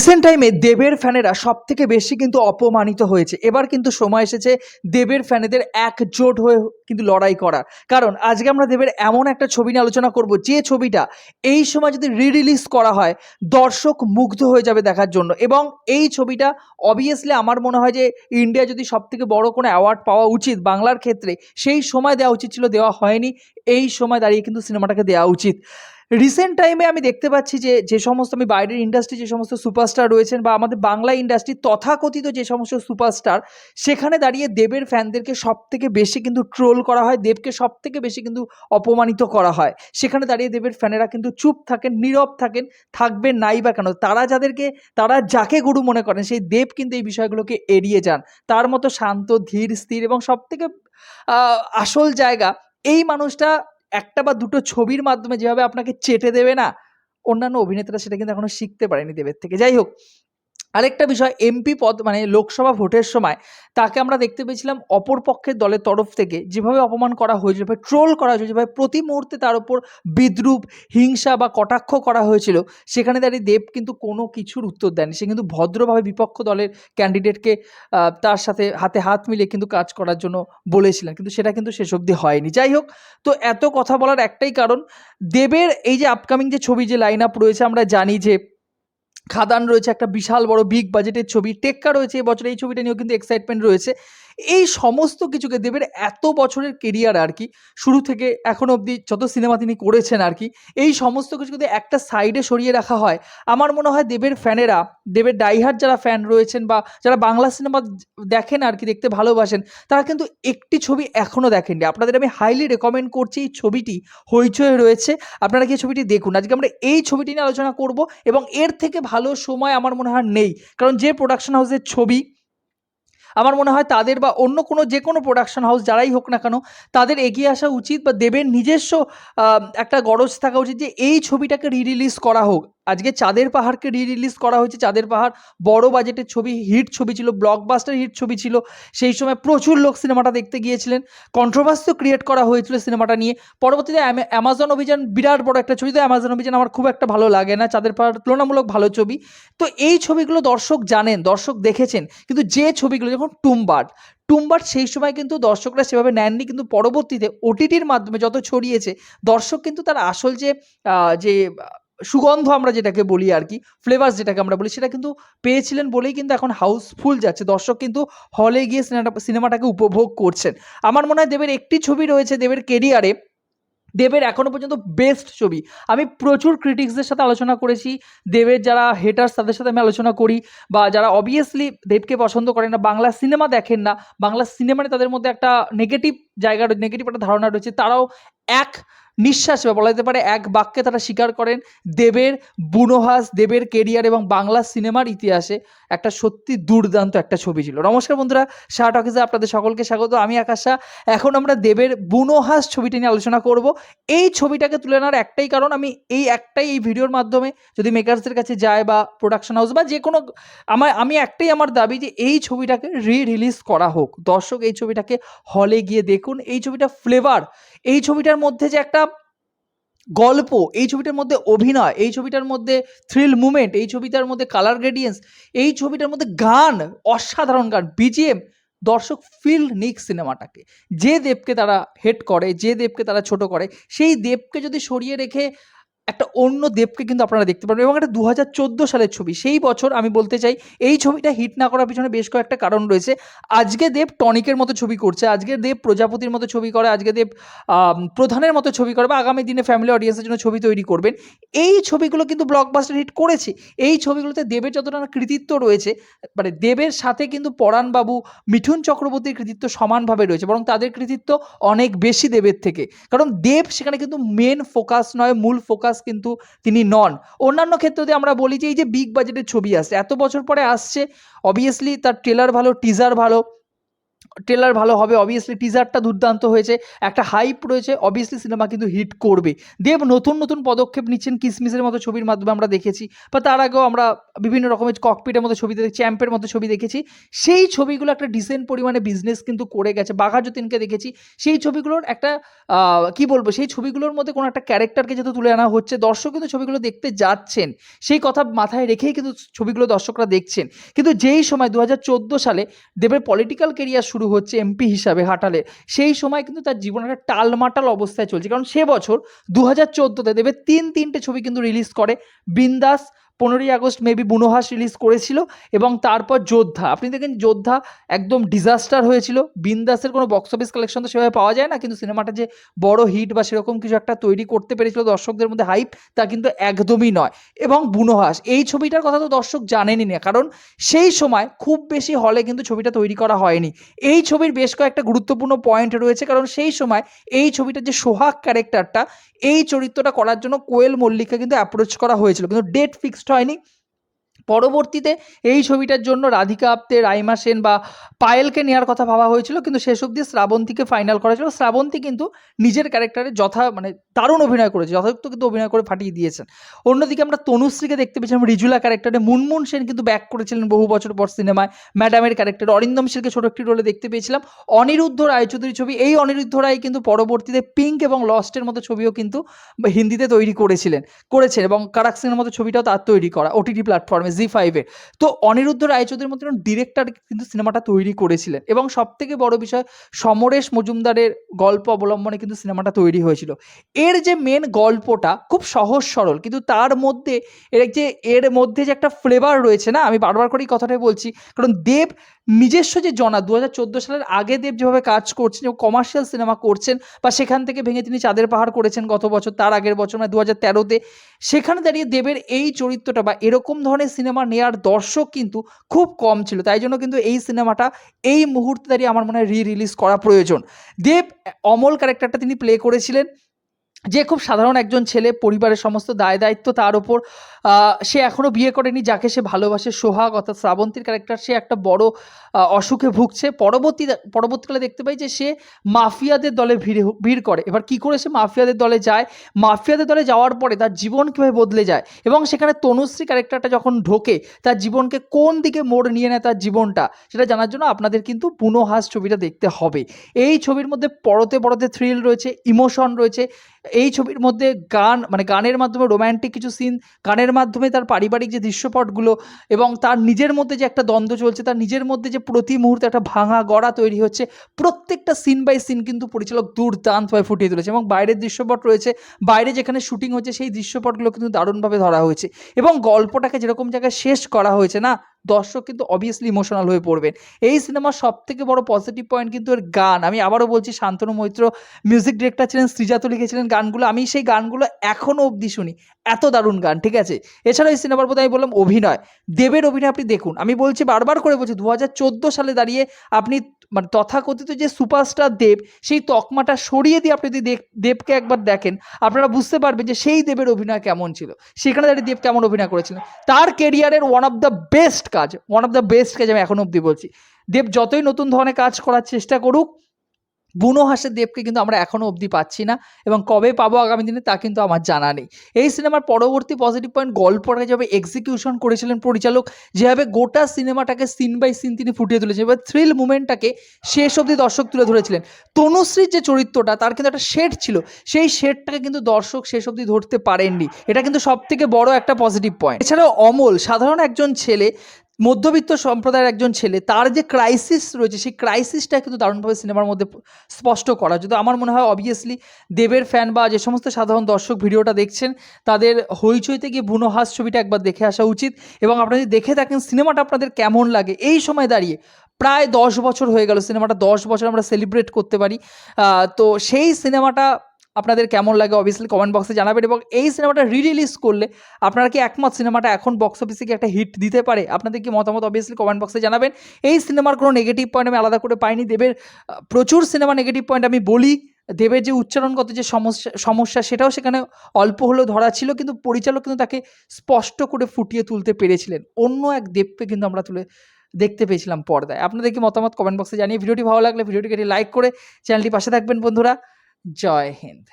Recent টাইমে দেবের ফ্যানেরা সব থেকে বেশি কিন্তু অপমানিত হয়েছে। এবার কিন্তু সময় এসেছে দেবের ফ্যানেদের একজোট হয়ে কিন্তু লড়াই করার। কারণ আজকে আমরা দেবের এমন একটা ছবি নিয়ে আলোচনা করব, যে ছবিটা এই সময় যদি রি রিলিজ করা হয়, দর্শক মুগ্ধ হয়ে যাবে দেখার জন্য। এবং এই ছবিটা অবভিয়াসলি আমার মনে হয় যে ইন্ডিয়া যদি সব থেকে বড় কোনো অ্যাওয়ার্ড পাওয়া উচিত বাংলার ক্ষেত্রে, সেই সময় দেওয়া উচিত ছিল, দেওয়া হয়নি। এই সময় দাঁড়িয়ে কিন্তু সিনেমাটাকে দেওয়া উচিত। রিসেন্ট টাইমে আমি দেখতে পাচ্ছি যে যে সমস্ত আমি বাইরের ইন্ডাস্ট্রি যে সমস্ত সুপারস্টার রয়েছেন বা আমাদের বাংলা ইন্ডাস্ট্রি তথাকথিত যে সমস্ত সুপারস্টার সেখানে দাঁড়িয়ে দেবের ফ্যানদেরকে সব থেকে বেশি কিন্তু ট্রোল করা হয়, দেবকে সব থেকে বেশি কিন্তু অপমানিত করা হয়। সেখানে দাঁড়িয়ে দেবের ফ্যানেরা কিন্তু চুপ থাকেন, নীরব থাকেন, থাকবেন নাই বা কেন? তারা যাদেরকে, তারা যাকে গুরু মনে করেন, সেই দেব কিন্তু এই বিষয়গুলোকে এড়িয়ে যান। তার মতো শান্ত, ধীর, স্থির এবং সব থেকে আসল জায়গা, এই মানুষটা একটা বা দুটো ছবির মাধ্যমে যেভাবে আপনাকে চেটে দেবে না, অন্যান্য অভিনেতারা সেটা কিন্তু এখনও শিখতে পারেনি দেবের থেকে। যাই হোক আরেকটা বিষয় এমপি পদ মানে লোকসভা ভোটের সময় তাকে আমরা দেখতে পেয়েছিলাম অপর পক্ষের দলের তরফ থেকে। যেভাবে অপমান করা হয়েছিল যেভাবে ট্রোল করা হয়েছিল যেভাবে প্রতি মুহূর্তে তার উপর বিদ্রুপ, হিংসা বা কটাক্ষ করা হয়েছিল, সেখানে দাঁড়িয়ে দেব কিন্তু কোনো কিছুর উত্তর দেয়নি। সে কিন্তু ভদ্রভাবে বিপক্ষ দলের ক্যান্ডিডেটকে তার সাথে হাতে হাত মিলিয়ে কিন্তু কাজ করার জন্য বলেছিলেন। কিন্তু সেটা কিন্তু শেষ অবধি হয়নি। যাই হোক, তো এত কথা বলার একটাই কারণ, দেবের এই যে আপকামিং যে ছবি, যে লাইন আপ রয়েছে, আমরা জানি যে খাদান রয়েছে, একটা বিশাল বড় বিগ বাজেটের ছবি। টেক্কা রয়েছে এই বছর, এই ছবিটা নিয়েও কিন্তু এক্সাইটমেন্ট রয়েছে। এই সমস্ত কিছুকে দেবের এত বছরের কেরিয়ার আর কি, শুরু থেকে এখন অবধি যত সিনেমা তিনি করেছেন আর কি, এই সমস্ত কিছু যদি একটা সাইডে সরিয়ে রাখা হয়, আমার মনে হয় দেবের ফ্যানেরা, দেবের ডাইহার যারা ফ্যান রয়েছেন বা যারা বাংলা সিনেমা দেখেন আর কি, দেখতে ভালোবাসেন, তারা কিন্তু একটি ছবি এখনও দেখেননি। আপনাদের আমি হাইলি রেকমেন্ড করছি এই ছবিটি হইচয়ে রয়েছে। আপনারা কি ছবিটি দেখুন। আজকে আমরা এই ছবিটি নিয়ে আলোচনা করব এবং এর থেকে ভালো সময় আমার মনে হয় নেই। কারণ যে প্রোডাকশন হাউসের ছবি আমার মনে হয় তাদের বা অন্য কোনো যে কোনো প্রোডাকশন হাউস যারাই হোক না কেন, তাদের এগিয়ে আসা উচিত বা দেবের নিজস্ব একটা গরজ থাকা উচিত যে এই ছবিটাকে রি রিলিজ করা হোক। আজকে চাঁদের পাহাড়কে রি রিলিজ করা হয়েছে। চাঁদের পাহাড় বড় বাজেটের ছবি হিট ছবি ছিল ব্লকবাস্টার হিট ছবি ছিল। সেই সময় প্রচুর লোক সিনেমাটা দেখতে গিয়েছিলেন। কন্ট্রোভার্সিও ক্রিয়েট করা হয়েছিল সিনেমাটা নিয়ে। পরবর্তীতে অ্যামা- অ্যামাজন অভিযান বিরাট বড় একটা ছবি। তো অ্যামাজন অভিযান আমার খুব একটা ভালো লাগে না। চাঁদের পাহাড় তুলনামূলক ভালো ছবি। তো এই ছবিগুলো দর্শক জানেন, দর্শক দেখেছেন। কিন্তু যে ছবিগুলো, যখন টুম্বার্ড টুম্বার্ড সেই সময় কিন্তু দর্শকরা সেভাবে নেননি। কিন্তু পরবর্তীতে ওটিটির মাধ্যমে যত ছড়িয়েছে, দর্শক কিন্তু তার আসল যে যে সুগন্ধ আমরা যেটাকে বলি আর কি ফ্লেভার্স যেটাকে আমরা বলি, সেটা কিন্তু পেয়েছিলেন বলেই কিন্তু এখন হাউসফুল যাচ্ছে। দর্শক কিন্তু হলে গিয়ে সিনেমাটা সিনেমাটাকে উপভোগ করছেন। আমার মনে হয় দেবের একটি ছবি রয়েছে দেবের কেরিয়ারে দেবের এখনও পর্যন্ত বেস্ট ছবি। আমি প্রচুর ক্রিটিক্সদের সাথে আলোচনা করেছি। দেবের যারা হেটার্স তাদের সাথে আমি আলোচনা করি বা যারা অবভিয়াসলি দেবকে পছন্দ করেন না, বাংলা সিনেমা দেখেন না, বাংলা সিনেমানে তাদের মধ্যে একটা নেগেটিভ জায়গা নেগেটিভ একটা ধারণা রয়েছে, তারাও এক নিঃশ্বাসে বা বলা যেতে পারে এক বাক্যে তারা স্বীকার করেন দেবের বুনোহাস, দেবের কেরিয়ার এবং বাংলা সিনেমার ইতিহাসে। একটা সত্যি দুর্দান্ত একটা ছবি ছিল। নমস্কার বন্ধুরা শাহ টকিজে আপনাদের সকলকে স্বাগত, আমি আকাশা এখন আমরা দেবের বুনোহাস ছবিটি নিয়ে আলোচনা করব। এই ছবিটাকে তুলে আনার একটাই কারণ, আমি এই একটাই এই ভিডিওর মাধ্যমে যদি মেকার্সদের কাছে যায় বা প্রোডাকশন হাউস বা যে কোনো আমার, আমি একটাই আমার দাবি যে এই ছবিটাকে রি রিলিজ করা হোক। দর্শক, এই ছবিটাকে হলে গিয়ে দেখুন। এই ছবিটা ফ্লেভার এই ছবিটার মধ্যে যে একটা গল্প, এই ছবিটার মধ্যে অভিনয়, এই ছবিটার মধ্যে থ্রিল মুভমেন্ট এই ছবিটার মধ্যে কালার গ্রেডিয়েন্স এই ছবিটার মধ্যে গান, অসাধারণ গান বিজিএম দর্শক ফিল নিক সিনেমাটাকে। যে দেবকে তারা হেট করে, যে দেবকে তারা ছোট করে, সেই দেবকে যদি সরিয়ে রেখে একটা অন্য দেবকে কিন্তু আপনারা দেখতে পারবেন এবং একটা দু হাজার চোদ্দ সালের ছবি। সেই বছর আমি বলতে চাই, এই ছবিটা হিট না করার পিছনে বেশ কয়েকটা কারণ রয়েছে। আজকে দেব টনিকের মতো ছবি করছে, আজকে দেব প্রজাপতির মতো ছবি করে, আজকে দেব প্রধানের মতো ছবি করে বা আগামী দিনে ফ্যামিলি অডিয়েন্সের জন্য ছবি তৈরি করবেন। এই ছবিগুলো কিন্তু ব্লকবাস্টার হিট করেছে। এই ছবিগুলোতে দেবের যতটা কৃতিত্ব রয়েছে মানে দেবের সাথে কিন্তু পরাণবাবু, মিঠুন চক্রবর্তীর কৃতিত্ব সমানভাবে রয়েছে, বরং তাদের কৃতিত্ব অনেক বেশি দেবের থেকে। কারণ দেব সেখানে কিন্তু মেন ফোকাস নয়, মূল ফোকাস কিন্তু তিনি নন। অন্যান্য ক্ষেত্রে আমরা বলি যে, এই যে বিগ বাজেটের ছবি আসছে, এত বছর পরে আসছে। অবভিয়াসলি তার ট্রেলার ভালো টিজার ভালো ট্রেলার ভালো হবে অবভিয়াসলি টিজারটা দুর্দান্ত হয়েছে, একটা হাইপ রয়েছে অবভিয়াসলি সিনেমা কিন্তু হিট করবে। দেব নতুন নতুন পদক্ষেপ নিচ্ছেন কিসমিসের মতো ছবির মাধ্যমে আমরা দেখেছি, বা তার আগেও আমরা বিভিন্ন রকমের ককপিটের মতো ছবি দেখেছি চ্যাম্পের মতো ছবি দেখেছি। সেই ছবিগুলো একটা ডিসেন্ট পরিমাণে বিজনেস কিন্তু করে গেছে, বাঘা যতীনকে দেখেছি। সেই ছবিগুলোর একটা কি বলব, সেই ছবিগুলোর মধ্যে কোনো একটা ক্যারেক্টারকে যেহেতু তুলে আনা হচ্ছে, দর্শক কিন্তু ছবিগুলো দেখতে যাচ্ছেন। সেই কথা মাথায় রেখেই কিন্তু ছবিগুলো দর্শকরা দেখছেন। কিন্তু যেই সময় দু হাজার চোদ্দ সালে দেবের পলিটিক্যাল কেরিয়ার শুরু হচ্ছে এমপি হিসাবে হাঁটালে। সেই সময় কিন্তু তার জীবন একটা টালমাটাল অবস্থায় চলছে। কারণ সে বছর দু হাজার চোদ্দোতে দেবে তিন তিনটে ছবি কিন্তু রিলিজ করে। বিন্দাস পনেরোই আগস্ট মেবি বুনোহাস রিলিজ করেছিল এবং তারপর যোদ্ধা। আপনি দেখেন যোদ্ধা একদম ডিজাস্টার হয়েছিল। বিন্দাসের কোনো বক্স অফিস কালেকশন তো সেভাবে পাওয়া যায় না, কিন্তু সিনেমাটা যে বড় হিট বা সেরকম কিছু একটা তৈরি করতে পেরেছিল দর্শকদের মধ্যে হাইপ তা কিন্তু একদমই নয়। এবং বুনোহাস, এই ছবিটার কথা তো দর্শক জানেনই না, কারণ সেই সময় খুব বেশি হলে কিন্তু ছবিটা তৈরি করা হয়নি। এই ছবির বেশ কয়েকটা গুরুত্বপূর্ণ পয়েন্ট রয়েছে, কারণ সেই সময় এই ছবিটার যে সোহাগ ক্যারেক্টারটা এই চরিত্রটা করার জন্য কোয়েল মল্লিককে কিন্তু অ্যাপ্রোচ করা হয়েছিল। কিন্তু ডেট ফিক্সড হয়নি পরবর্তীতে এই ছবিটার জন্য রাধিকা আপ্তে, রাইমা সেন বা পায়েলকে নেওয়ার কথা ভাবা হয়েছিল, কিন্তু শেষ অবধি শ্রাবন্তীকে ফাইনাল করা ছিল শ্রাবন্তী কিন্তু নিজের ক্যারেক্টারে যথা মানে দারুণ অভিনয় করেছে যথাযথ কিন্তু অভিনয় করে ফাটিয়ে দিয়েছেন। অন্যদিকে আমরা তনুশ্রীকে দেখতে পেয়েছিলাম, রিজুলা ক্যারেক্টারে মুনমুন সেন কিন্তু ব্যাক করেছিলেন বহু বছর পর সিনেমায় ম্যাডামের ক্যারেক্টারে অরিন্দম সেনকে ছোট একটি রোলে দেখতে পেয়েছিলাম। অনিরুদ্ধ রায়চৌধুরী ছবি, এই অনিরুদ্ধ রায় কিন্তু পরবর্তীতে পিঙ্ক এবং লস্টের মতো ছবিও কিন্তু হিন্দিতে তৈরি করেছিলেন, করেছেন এবং কারাক্সিনের মতো ছবিটাও তার তৈরি করা ওটিটি প্ল্যাটফর্মে জি ফাইভে তো অনিরুদ্ধ রায়চৌধুরীর মতো ডিরেক্টর কিন্তু সিনেমাটা তৈরি করেছিলেন এবং সব থেকে বড় বিষয়, সমরেশ মজুমদারের গল্প অবলম্বনে কিন্তু সিনেমাটা তৈরি হয়েছিল। এর যে মেন গল্পটা খুব সহজ সরল, কিন্তু তার মধ্যে এর যে, এর মধ্যে যে একটা ফ্লেভার রয়েছে না, আমি বারবার করেই কথাটাই বলছি, কারণ দেব নিজস্ব যে জনা দু হাজার চোদ্দ সালের আগে দেব যেভাবে কাজ করছেন এবং কমার্শিয়াল সিনেমা করছেন বা সেখান থেকে ভেঙে তিনি চাঁদের পাহাড় করেছেন গত বছর, তার আগের বছর মানে দু হাজার তেরোতে, সেখানে দাঁড়িয়ে দেবের এই চরিত্রটা বা এরকম ধরনের সিনেমা নেওয়ার দর্শক কিন্তু খুব কম ছিল। তাই জন্য কিন্তু এই সিনেমাটা এই মুহূর্তে দাঁড়িয়ে আমার মনে হয় রি রিলিজ করা প্রয়োজন। দেব, অমল ক্যারেক্টারটা তিনি প্লে করেছিলেন। যে খুব সাধারণ একজন ছেলে, পরিবারের সমস্ত দায় দায়িত্ব তার ওপর সে এখনও বিয়ে করেনি, যাকে সে ভালোবাসে, সোহাগ, অর্থাৎ শ্রাবন্তীর ক্যারেক্টার সে একটা বড় অসুখে ভুগছে। পরবর্তী, পরবর্তীকালে দেখতে পাই যে সে মাফিয়াদের দলে ভিড়ে, ভিড় করে। এবার কি করে সে মাফিয়াদের দলে যায়? মাফিয়াদের দলে যাওয়ার পরে তার জীবন কীভাবে বদলে যায়? এবং সেখানে তনুশ্রী ক্যারেক্টারটা যখন ঢোকে, তার জীবনকে কোন দিকে মোড় নিয়ে নেয় তার জীবনটা, সেটা জানার জন্য আপনাদের কিন্তু পুনঃহাস ছবিটা দেখতে হবে। এই ছবির মধ্যে পরতে পরতে থ্রিল রয়েছে ইমোশন রয়েছে এই ছবির মধ্যে গান মানে গানের মাধ্যমে রোম্যান্টিক কিছু সিন গানের মাধ্যমে তার পারিবারিক যে দৃশ্যপটগুলো এবং তার নিজের মধ্যে যে একটা দ্বন্দ্ব চলছে, তার নিজের মধ্যে যে প্রতি মুহূর্তে একটা ভাঙা গড়া তৈরি হচ্ছে, প্রত্যেকটা সিন বাই সিন কিন্তু পরিচালক দুর্দান্তভাবে ফুটিয়ে তুলেছে এবং বাইরের দৃশ্যপট রয়েছে, বাইরে যেখানে শুটিং হচ্ছে সেই দৃশ্যপটগুলো কিন্তু দারুণভাবে ধরা হয়েছে এবং গল্পটাকে যেরকম জায়গায় শেষ করা হয়েছে না দর্শক কিন্তু অবভিয়াসলি ইমোশনাল হয়ে পড়বেন। এই সিনেমার সব থেকে বড় পজিটিভ পয়েন্ট কিন্তু এর গান। আমি আবারও বলছি, শান্তনু মৈত্র মিউজিক ডিরেক্টর ছিলেন শ্রীজাত লিখেছিলেন গানগুলো। আমি সেই গানগুলো এখনও অবধি শুনি। এত দারুণ গান, ঠিক আছে? এছাড়া এই সিনেমার প্রতি আমি বললাম অভিনয়। দেবের অভিনয় আপনি দেখুন। আমি বলছি বারবার করে বলছি দু হাজার চোদ্দ সালে দাঁড়িয়ে আপনি মানে তথাকথিত যে সুপারস্টার দেব, সেই তকমাটা সরিয়ে দিয়ে আপনি যদি দেব- দেবকে একবার দেখেন, আপনারা বুঝতে পারবেন যে সেই দেবের অভিনয় কেমন ছিল। সেখানে দাঁড়িয়ে দেব কেমন অভিনয় করেছিলেন তার কেরিয়ারের ওয়ান অফ দ্য বেস্ট কাজ ওয়ান অফ দ্য বেস্ট কাজ আমি এখন অবধি বলছি। দেব যতই নতুন ধরনের কাজ করার চেষ্টা করুক বুনো হাসের দেবকে কিন্তু আমরা এখনও অবধি পাচ্ছি না এবং কবে পাবো আগামী দিনে তা কিন্তু আমার জানা নেই। এই সিনেমার পরবর্তী পজিটিভ পয়েন্ট গল্পটাকে যেভাবে এক্সিকিউশন করেছিলেন পরিচালক, যেভাবে গোটা সিনেমাটাকে সিন বাই সিন তিনি ফুটিয়ে তুলেছেন, এবার থ্রিল মুভমেন্টটাকে শেষ অবধি দর্শক তুলে ধরেছিলেন। তনুশ্রীর যে চরিত্রটা, তার কিন্তু একটা শেড ছিল, সেই শেডটাকে কিন্তু দর্শক শেষ অবধি ধরতে পারেননি। এটা কিন্তু সব থেকে বড় একটা পজিটিভ পয়েন্ট এছাড়াও অমল, সাধারণ একজন ছেলে মধ্যবিত্ত সম্প্রদায়ের একজন ছেলে, তার যে ক্রাইসিস রয়েছে, সেই ক্রাইসিসটা কিন্তু দারুণভাবে সিনেমার মধ্যে স্পষ্ট করা যদি আমার মনে হয় অবভিয়াসলি দেবের ফ্যান বা যে সমস্ত সাধারণ দর্শক ভিডিওটা দেখছেন, তাদের হইচইতে গিয়ে বুনো হাস ছবিটা একবার দেখে আসা উচিত এবং আপনারা যদি দেখে থাকেন সিনেমাটা আপনাদের কেমন লাগে, এই সময় দাঁড়িয়ে প্রায় দশ বছর হয়ে গেল সিনেমাটা দশ বছর আমরা সেলিব্রেট করতে পারি। তো সেই সিনেমাটা আপনাদের কেমন লাগে অবভিয়াসলি কমেন্ট বক্সে জানাবেন এবং এই সিনেমাটা রিলিজ করলে আপনারা কি একমত সিনেমাটা এখন বক্স অফিসে কি একটা হিট দিতে পারে? আপনাদের কি মতামত অবভিয়াসলি কমেন্ট বক্সে জানাবেন। এই সিনেমার কোনো নেগেটিভ পয়েন্ট আমি আলাদা করে পাইনি, দেবের প্রচুর সিনেমা নেগেটিভ পয়েন্ট আমি বলি। দেবের যে উচ্চারণগত যে সমস্যা সমস্যা সেটাও সেখানে অল্প হলেও ধরা ছিল, কিন্তু পরিচালক কিন্তু তাকে স্পষ্ট করে ফুটিয়ে তুলতে পেরেছিলেন। অন্য এক দেবকে কিন্তু আমরা তুলে দেখতে পেয়েছিলাম পর্দায়। আপনাদের কি মতামত কমেন্ট বক্সে জানিয়ে ভিডিওটি ভালো লাগলে ভিডিওটিকে লাইক করে চ্যানেলটি পাশে থাকবেন বন্ধুরা। জয় হিন্দ।